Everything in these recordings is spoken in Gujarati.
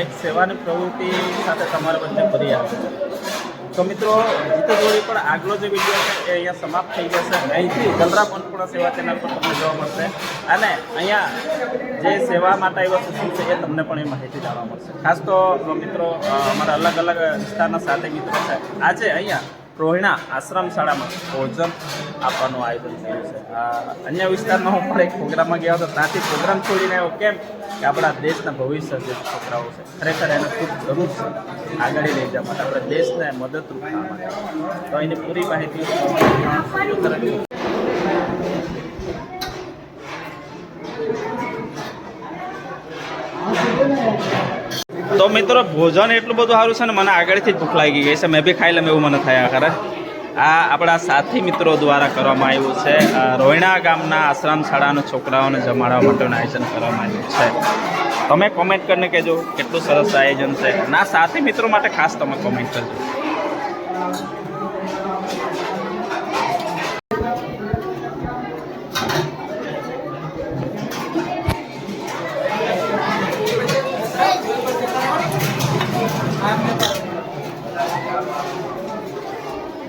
એક સેવાની પ્રવૃત્તિ સાથે તમારા વચ્ચે ફરી આવે તો મિત્રો જીતુ જોડી પણ આગલો જે વીડિયો છે એ અહીંયા સમાપ્ત થઈ જશે. અહીંથી ગલરામ અન્નપૂર્ણા સેવા ચેનલ પર તમને જોવા મળશે. અને અહીંયા જે સેવા માટે આવ્યો છે છે એ તમને પણ એ માહિતી જાણવા મળશે. ખાસ તો મિત્રો અમારા અલગ અલગ વિસ્તારના સાથે મિત્રો છે, આજે અહીંયા રોહિણા આશ્રમ શાળામાં ભોજન આપવાનું આયોજન થયું છે. અન્ય વિસ્તારમાં હું પણ એક પ્રોગ્રામમાં ગયો હતો. ત્યાંથી પ્રોગ્રામ છોડીને આવ્યો કેમ કે આપણા દેશના ભવિષ્ય જે છોકરાઓ છે, ખરેખર એને ખૂબ જરૂર છે આગળ લઈ જવા માટે. આપણે દેશને મદદરૂપ થવા માટે. તો એની પૂરી માહિતી મિત્રો ભોજન એટલું બધું સારું છે ને મને આગળથી જ ભૂખ લાગી ગઈ છે. મેં બી ખાઈ લઉં, એવું મને થયા ખરે આ આપણા સાથી મિત્રો દ્વારા કરવામાં આવ્યું છે. રોયણા ગામના આશ્રમ શાળાના છોકરાઓને જમાડવા માટેનું આયોજન કરવામાં આવ્યું છે. તમે કોમેન્ટ કરીને કહેજો, કેટલું સરસ આયોજન છે. ના સાથી મિત્રો માટે ખાસ તમે કોમેન્ટ કરજો.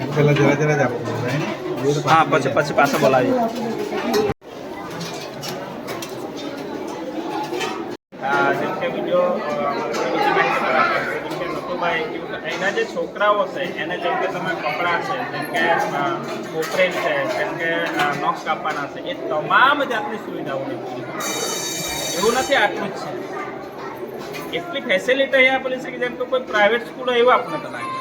પેલા જરા જરા જ આપવું right? હા પછી પછી પાછા બોલાવી જેમ કે વીડિયો બીજી માહિતી પર આપે છે. જેમ કે નટુભાઈ કેવું કે અહીંના જે છોકરાઓ છે એને જેમ કે તમે કપડાં છે જેમ કે અ, કોપરેલ છે જેમ કે અ, નખ કાપવાના છે એ તમામ જાતની સુવિધાઓની પૂરી પાડે છે. એવું નથી આટલું જ છે એટલી ફેસિલિટી અહીંયા આપેલી છે કે જેમ કે કોઈ પ્રાઇવેટ સ્કૂલો એવું આપણે તો નાખી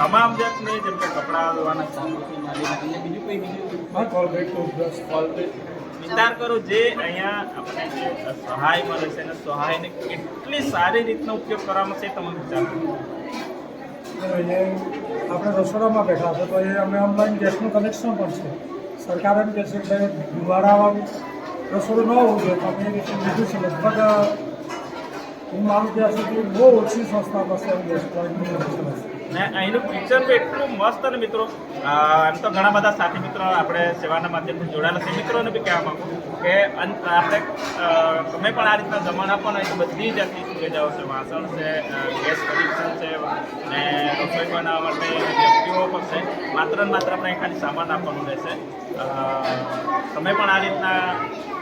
તમામ જાતને જેમ કે કપડાં ધોવાના સામગ્રી અને બીજું કોઈ બીજું કોલગેટ ટૂથબ્રશ કોલગેટ વિચાર કરો જે અહીંયા આપણે જે સહાય મળે છે અને સહાયને કેટલી સારી રીતનો ઉપયોગ કરવામાં છે તમે વિચાર. આપણે રસોડામાં બેઠા છે તો એ અમે ઓનલાઈન ગેસનું કનેક્શન પણ છે. સરકાર એમ કહે છે કે ધુવાડાવાળું રસોડું ન હોવું જોઈએ તો અમે રીતે લીધું છે. લગભગ હું માનું ત્યાં સુધી બહુ ઓછી સંસ્થા પાસે એમ ગેસ ને અહીંનું કિચન બી એટલું મસ્ત ને મિત્રો એમ તો ઘણા બધા સાથી મિત્રો આપણે સેવાના માધ્યમથી જોડાયેલા છે. મિત્રોને બી કહેવા માગું કે આપણે તમે પણ આ રીતના જમણ આપો ને તો બધી જાતની સુવિધાઓ છે. વાસણ છે ગેસ કનેક્શન છે ને રસોઈ બનાવવા માટે વ્યક્તિઓ પણ છે. માત્ર ને માત્ર આપણે ખાલી સામાન આપવાનું રહેશે. તમે પણ આ રીતના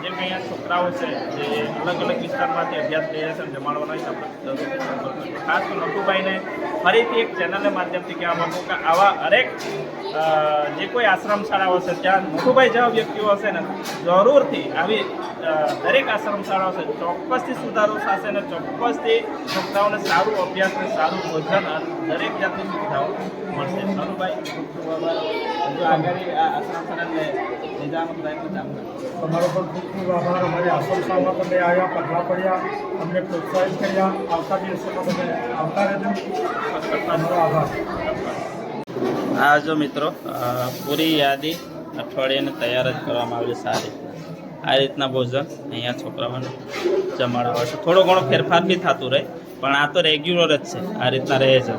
જેમ કે અહીંયા છોકરાઓ છે જે અલગ અલગ વિસ્તારમાંથી અભ્યાસ થઈ રહ્યા છે જમાડવાનો હોય તો. ખાસ તો નટુભાઈને ફરીથી એક ચેનલના માધ્યમથી કહેવા માગું કે આવા હરેક જે કોઈ આશ્રમ શાળાઓ છે ત્યાં મોટુભાઈ જેવા વ્યક્તિઓ હશે ને જરૂરથી આવી દરેક આશ્રમ શાળાઓ છે ચોક્કસથી સુધારો થશે ને ચોક્કસથી છોકરાઓને સારું અભ્યાસ ને સારું ભોજન દરેક જાતની સુવિધાઓ મળશે. નટુભાઈ ખૂબ ખૂબ આભાર. આગળ આ આશ્રમ શાળાને. તમારો પણ ખૂબ ખૂબ આભાર. અમારી આશ્રમ તમે આવ્યા પગલાં પડ્યા અમને પ્રોત્સાહિત કર્યા. આવતા દિવસોમાં તમે આવતા રહેજો. આભાર આ જો મિત્રો પૂરી યાદી અઠવાડિયાને તૈયાર જ કરવામાં આવેલી સારી. આ રીતના ભોજન અહીંયા છોકરાઓને જમાડવા છે થોડો ઘણો ફેરફાર બી થતું રહે પણ આ તો રેગ્યુલર જ છે. આ રીતના રહે છે.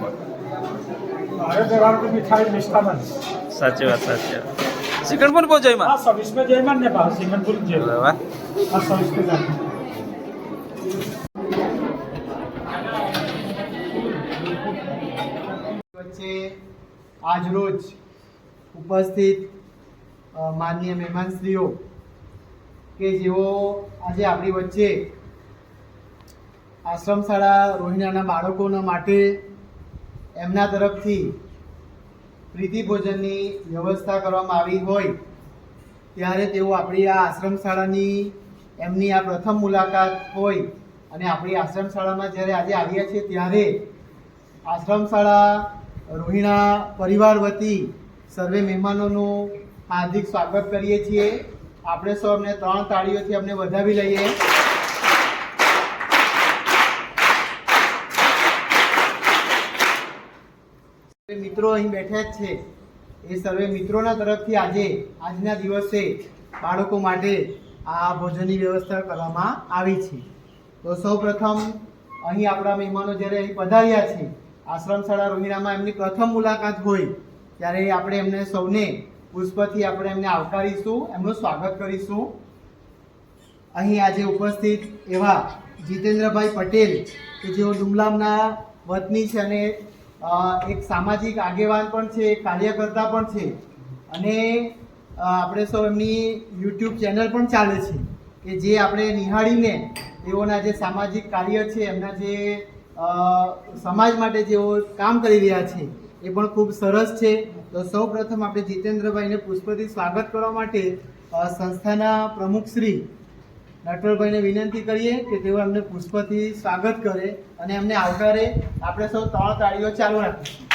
સાચી વાત સાચી વાત. શ્રીખંડ પણ પહોંચો हाँ આજરોજ ઉપસ્થિત માન્ય મહેમાનશ્રીઓ કે જેઓ આજે આપણી વચ્ચે આશ્રમ શાળા રોહિણાના બાળકોના માટે એમના તરફથી પ્રીતિ ભોજનની વ્યવસ્થા કરવામાં આવી હોય, ત્યારે તેઓ આપણી આ આશ્રમ શાળાની એમની આ પ્રથમ મુલાકાત હોય અને આપણી આશ્રમ શાળામાં જ્યારે આજે આવ્યા છે ત્યારે આશ્રમ શાળા રોહિણા પરિવાર વતી સર્વે મહેમાનોનું હાર્દિક સ્વાગત કરીએ છીએ. આપણે સૌ અમને ત્રણ તાળીઓથી અમને વધાવી લઈએ. મિત્રો અહીં બેઠા જ છે. એ સર્વે મિત્રોના તરફથી આજે, આજના દિવસે બાળકો માટે આ ભોજનની વ્યવસ્થા કરવામાં આવી છે. તો સૌ પ્રથમ અહીં આપણા મહેમાનો જ્યારે અહીં પધાર્યા છે આશ્રમ શાળા રોહિણામાં એમની પ્રથમ મુલાકાત હોય, ત્યારે આપણે એમને સૌને પુષ્પથી આપણે એમને આવકારીશું, એમનું સ્વાગત કરીશું. અહીં આજે ઉપસ્થિત એવા જીતેન્દ્રભાઈ પટેલ, કે જેઓ ડુમલામના વતની છે અને એક સામાજિક આગેવાન પણ છે કાર્યકર્તા પણ છે. અને આપણે સૌ એમની યુટ્યુબ ચેનલ પણ ચાલે છે, કે જે આપણે નિહાળીને તેઓના જે સામાજિક કાર્ય છે, એમના જે સમાજ માટે જેઓ કામ કરી રહ્યા છે, એ પણ ખૂબ સરસ છે. તો સૌ પ્રથમ આપણે જીતેન્દ્રભાઈને પુષ્પથી સ્વાગત કરવા માટે સંસ્થાના પ્રમુખ શ્રી નટવરભાઈને વિનંતી કરીએ કે તેઓ એમને પુષ્પથી સ્વાગત કરે અને એમને આવકારે. આપણે સૌ ત્રણ તાળીઓ ચાલુ રાખીશું.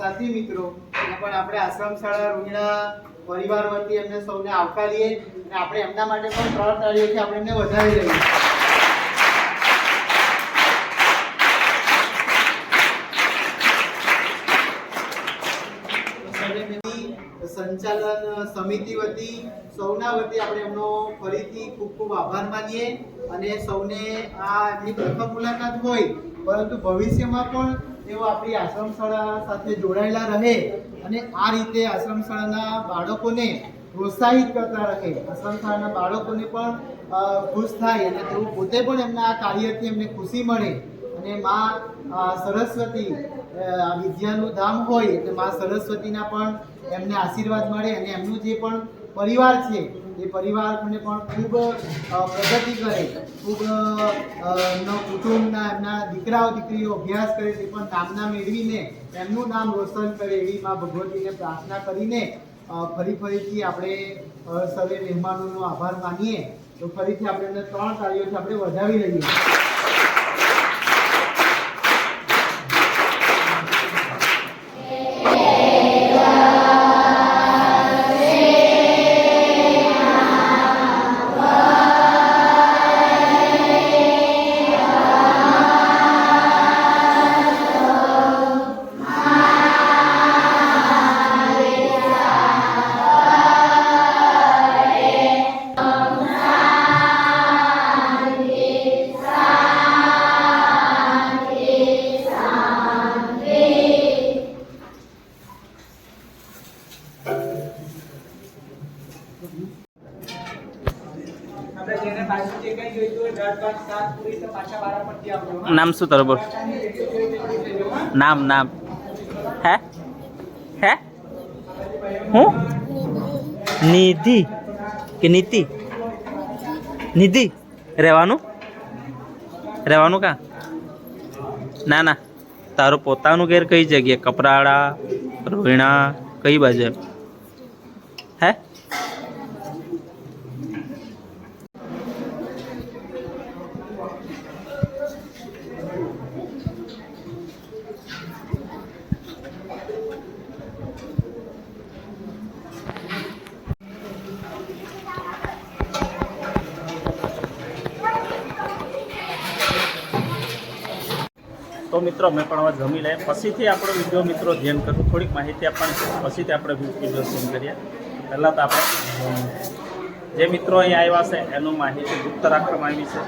સાથી મિત્રો પણ આપણે આશ્રમ શાળા રોહિણા પરિવાર વતી એમને સૌને આવકારીએ અને આપણે એમના માટે પણ ત્રણ તારીખે આપણે એમને વધાવી લઈએ. સંચાલન સમિતિ વતી સૌના વતી આપણે એમનો ફરીથી ખૂબ ખૂબ આભાર માનીએ અને સૌને આ એમની પ્રથમ મુલાકાત હોય, પરંતુ ભવિષ્યમાં પણ તેઓ આપણી આશ્રમ સાથે જોડાયેલા રહે અને આ રીતે આશ્રમ શાળાના બાળકોને પ્રોત્સાહિત કરતા રહે આશ્રમ શાળાના બાળકોને પણ ખુશ થાય અને તેઓ પોતે પણ એમના આ કાર્યથી એમને ખુશી મળે અને મા સરસ્વતી આ વિદ્યાનું ધામ હોય એટલે મા સરસ્વતીના પણ એમને આશીર્વાદ મળે અને એમનું જે પણ પરિવાર છે એ પરિવારને પણ ખૂબ પ્રગતિ કરે ખૂબ કુટુંબના, એમના દીકરાઓ, દીકરીઓ અભ્યાસ કરે તે પણ નામના મેળવીને એમનું નામ રોશન કરે એવી મા ભગવતીને પ્રાર્થના કરીને ફરી ફરીથી આપણે સર્વે મહેમાનોનો આભાર માનીએ. તો ફરીથી આપણે એમને ત્રણ તાળીઓથી આપણે વધાવી લઈએ. નામ શું તારું બોલ. નામ નામ. હે? હે? હું? નિધિ. કે નીતિ? નિધિ. રહેવાનું? રહેવાનું કા? ના ના. તારું પોતાનું ઘેર કઈ જગ્યાએ? કપરાડા, રોહિણા, કઈ બાજુ હે? તો મિત્રો મેં પણ હવે જમી લે પછીથી આપણો વીડિયો મિત્રો ધ્યાન કરવું થોડીક માહિતી આપવાની પછીથી આપણે વીડિયો સેન્ડ કરીએ. પહેલાં તો આપણે, જે મિત્રો અહીં આવ્યા છે, એનું માહિતી ગુપ્ત રાખવામાં આવી છે.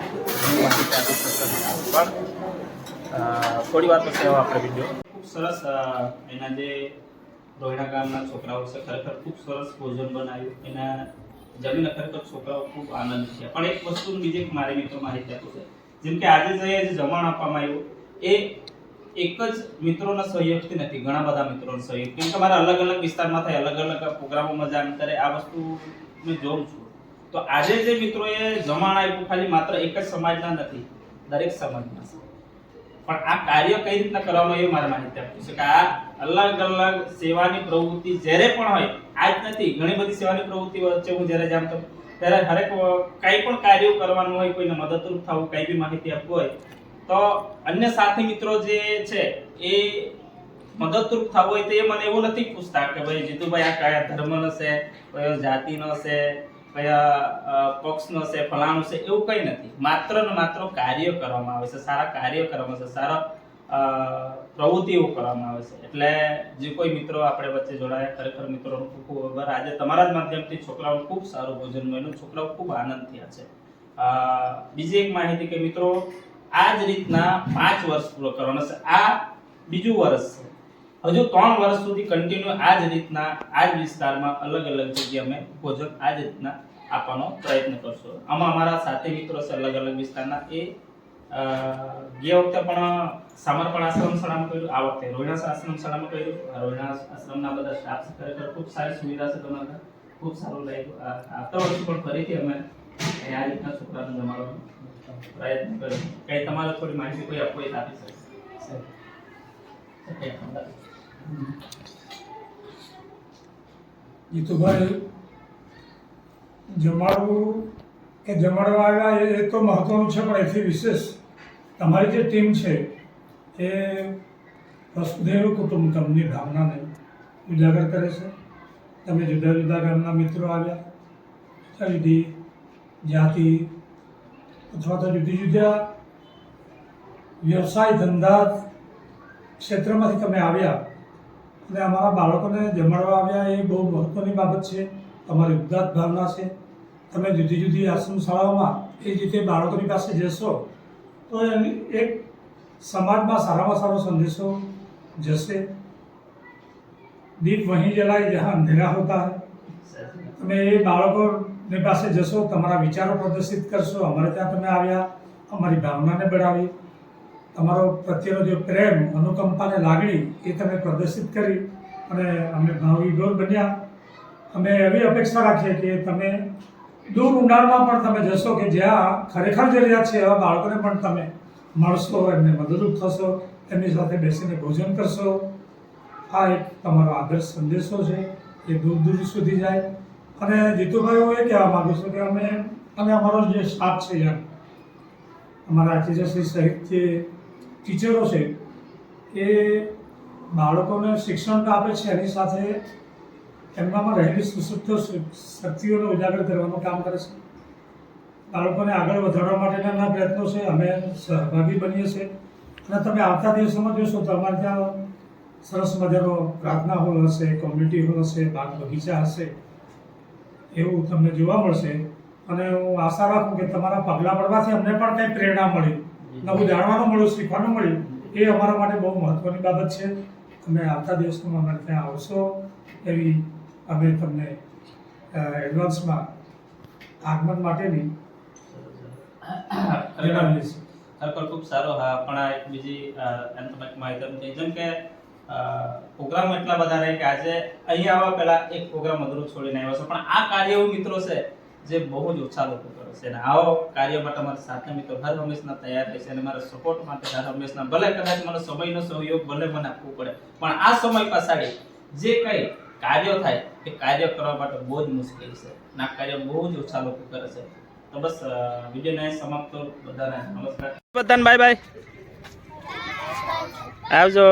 એની માહિતી આપી શકશે પણ થોડી વાર પછી હવે આપણે વીડિયો. ખૂબ સરસ એના જે રોહિણા ગામના છોકરાઓ છે, ખરેખર ખૂબ સરસ ભોજન બનાવ્યું. એના જમીને ખરેખર છોકરાઓ ખૂબ આનંદ છે. પણ એક વસ્તુ બીજી મારી મિત્રો માહિતી આપું છે. જેમ કે આજે જઈએ જે જમણ આપવામાં આવ્યું એ એક જ મિત્રોના સહયોગથી નથી, ઘણા બધા મિત્રોનો સહયોગ કેમ કે મારા અલગ અલગ વિસ્તારમાં થાય, અલગ અલગ પ્રોગ્રામોમાં જાણ કરે આ વસ્તુ મેં જોઉં છું. તો આજે જે મિત્રોએ જમાણ આપ્યું ખાલી માત્ર એક જ સમાજના નથી, દરેક સમાજના. પણ આ કાર્ય કઈ રીતના કરવામાં એ મારે માહિતી આપ્યું છે? કે આ અલગ અલગ સેવાની પ્રવૃત્તિ જ્યારે પણ હોય, આજ નથી, ઘણી બધી સેવાની પ્રવૃત્તિ વચ્ચે હું જ્યારે જાણતો ત્યારે હરેક કંઈ પણ કાર્યો કરવાનું હોય, કોઈને મદદરૂપ થવું, કઈ બી માહિતી આપવું હોય તો અન્ય સાથી મિત્રો જે છે, એ મદદરૂપ થવું હોય તો એ મને એવું નથી પૂછતા કે ભાઈ, જીતુભાઈ, આ કયા ધર્મનો છે? કયો જાતિનો છે? કયા પક્ષનો છે? ફલાણું છે? એવું કંઈ નથી. માત્ર ને માત્ર કાર્ય કરવામાં આવે છે. સારા કાર્ય કરવામાં આવે છે. સારા પ્રવૃત્તિઓ કરવામાં આવે છે. એટલે જે કોઈ મિત્રો આપણે વચ્ચે જોડાયા, ખરેખર મિત્રોનો ખૂબ ખૂબ આજે તમારા જ માધ્યમથી છોકરાઓનું ખૂબ સારું ભોજન મળ્યું. છોકરાઓ ખૂબ આનંદ થયા છે. બીજી એક માહિતી કે મિત્રો આ જ રીતના પાંચ વર્ષ પૂરો કરવાનો છે. આ બીજું વર્ષ છે. હજુ ત્રણ વર્ષ સુધી કન્ટિન્યુ આ જ રીતના, આ જ વિસ્તારમાં અલગ અલગ જગ્યાએ અમે ભોજન આ જ રીતના આપવાનો પ્રયત્ન કરશો. આમાં અમારા સાથે મિત્રો છે અલગ અલગ વિસ્તારના. એ ગયા વખતે પણ સમર્પણ આશ્રમ શાળામાં કર્યું, આ વખતે રોહિણા આશ્રમ શાળામાં કર્યું. રોહિણા આશ્રમના બધા સ્ટાફ ખરેખર ખૂબ સારી સુવિધા છે તમારા ખૂબ સારું લાગ્યું. આવતા વર્ષે પણ ફરીથી અમે આ રીતના છોકરાને જમાડવાનો પ્રયત્ન કંઈ તમારે થોડી માહિતી કોઈ આપો એ આપી શકે. જીતુભાઈ જમાડવું કે જમાડવા આવ્યા એ એ તો મહત્વનું છે પણ એથી વિશેષ તમારી જે ટીમ છે એ વસુદેવ કુટુંબકમની ભાવનાને ઉજાગર કરે છે. તમે જુદા જુદા ગામના મિત્રો આવ્યા. જુદી જાતિ અથવા તો જુદી જુદા વ્યવસાય ધંધા ક્ષેત્રમાંથી તમે આવ્યા અને અમારા બાળકોને જમાડવા આવ્યા, એ બહુ મહત્ત્વની બાબત છે. તમારી ઉદાત ભાવના છે. તમે જુદી જુદી આશ્રમ શાળાઓમાં એ રીતે બાળકોની પાસે જશો, તો એની એક સમાજમાં સારામાં સારો સંદેશો જશે. દીપ વહીં જલાય જ્યાં અંધેરા હોતા તમે એ બાળકોની પાસે જશો, તમારા વિચારો પ્રદર્શિત કરશો. અમારે ત્યાં તમે આવ્યા, અમારી ભાવનાને બઢાવી. તમારો પ્રત્યેનો જે પ્રેમ, અનુકંપાને લાગણી, એ તમે પ્રદર્શિત કરી અને અમે ભાવવિભોર બન્યા. અમે એવી અપેક્ષા રાખીએ કે તમે દૂર ઊંડાણમાં પણ તમે જશો કે જ્યાં ખરેખર જરૂરિયાત છે, એવા બાળકોને પણ તમે મળશો, એમને મદદરૂપ થશો, એમની સાથે બેસીને ભોજન કરશો. આ એક તમારો આદર્શ સંદેશો છે. એ દૂર દૂર સુધી જાય. અને જીતુભાઈ હું એ કહેવા માગું છું કે અમે અને અમારો જે સ્ટાફ છે યાર, અમારા આચાર્યશ્રી સહિત જે ટીચરો છે, એ બાળકોને શિક્ષણ તો આપે છે, એની સાથે એમનામાં રહેલી સુસુપ્ત શક્તિઓને ઉજાગર કરવાનું કામ કરે છે. બાળકોને આગળ વધારવા માટેના એમના પ્રયત્નો છે, અમે સહભાગી બનીએ છીએ. અને તમે આવતા દિવસોમાં જોશો તો અમારે ત્યાં સરસ મજાનો પ્રાર્થના હોલ હશે કોમ્યુનિટી હોલ હશે, બાગ બગીચા હશે. એવું તમને જોવા મળશે. અને હું આશા રાખું કે તમારા પગલાં પડવાથી અમને પણ કંઈ પ્રેરણા મળી. નવું જાણવાનું મળ્યું શીખવાનું મળ્યું. એ અમારા માટે બહુ મહત્ત્વની બાબત છે. તમે આવતા દિવસોમાં અમારે ત્યાં આવશો એવી અમે તમને એડવાન્સમાં આગમન માટેની જણાવીએ છીએ ખરેખર ખૂબ સારો હા પણ આ એક બીજી એમ તમે માહિતી જેમ કે પ્રોગ્રામ એટલા બધા રહે કે આજે અહીંયા આવવા પહેલા એક પ્રોગ્રામ અધૂરો છોડીને આવ્યો છે. પણ આ કાર્ય મિત્રો છે જે બહુ જ ઓછા લોકો કરે છે. અને આવો કાર્ય માટે અમારા સાથે મિત્રો હર હંમેશના તૈયાર થાય છે અને મારા સપોર્ટ માટે હર હંમેશના, ભલે કદાચ મને સમયનો સહયોગ ભલે મને આપવો પડે, પણ આ સમય પસાડી જે કંઈ કાર્યો થાય એ કાર્ય કરવા માટે બહુ જ મુશ્કેલ છે આ કાર્ય બહુ જ ઓછા લોકો કરે છે. તો બસ વિડીયોને સમાપ્ત બધાને નમસ્કાર. બધાને બાય બાય આવજો.